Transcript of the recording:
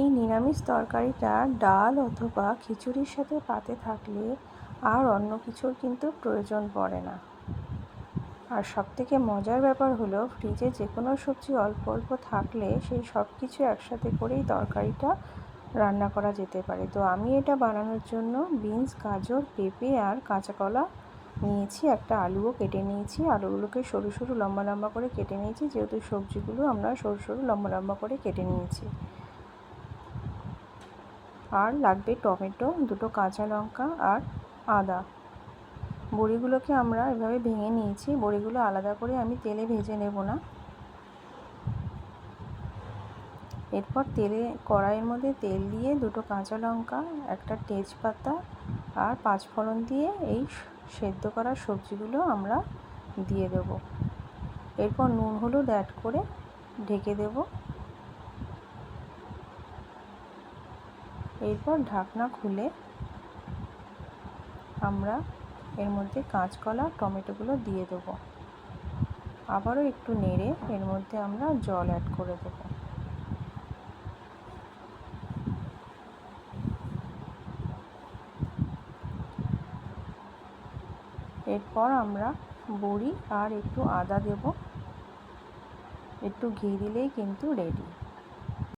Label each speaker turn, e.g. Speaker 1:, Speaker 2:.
Speaker 1: এই নিরামিষ তরকারিটা ডাল অথবা খিচুড়ির সাথে পাতে থাকলে আর অন্য কিছুর কিন্তু প্রয়োজন পড়ে না। আর সবথেকে মজার ব্যাপার হলো, ফ্রিজে যে কোনো সবজি অল্প অল্প থাকলে সেই সব কিছু একসাথে করেই তরকারিটা রান্না করা যেতে পারে। তো আমি এটা বানানোর জন্য বিনস, গাজর, পেঁপে আর কাঁচা কলা নিয়েছি, একটা আলুও কেটে নিয়েছি। আলুগুলোকে সরু সরু লম্বা লম্বা করে কেটে নিয়েছি, যেহেতু সবজিগুলো আমরা সরু সরু লম্বা লম্বা করে কেটে নিয়েছি। আর লাগবে টমেটো, দুটো কাঁচা লঙ্কা আর আদা। বড়িগুলোকে আমরা এভাবে ভেঙে নিয়েছি। বড়িগুলো আলাদা করে আমি তেলে ভেজে নেব না। এরপর তেলে, কড়াইয়ের মধ্যে তেল দিয়ে দুটো কাঁচা লঙ্কা, একটা তেজপাতা আর পাঁচফোড়ন দিয়ে এই সেদ্ধ করা সবজিগুলো আমরা দিয়ে দেব। এরপর নুন, হলুদ অ্যাড করে ঢেকে দেব। এরপর ঢাকনা খুলে আমরা এর মধ্যে কাঁচকলা, টমেটোগুলো দিয়ে দেব। আবারও একটু নেড়ে এর মধ্যে আমরা জল অ্যাড করে দেব। এরপর আমরা বড়ি আর একটু আদা দেব। একটু ঘি দিলেই কিন্তু রেডি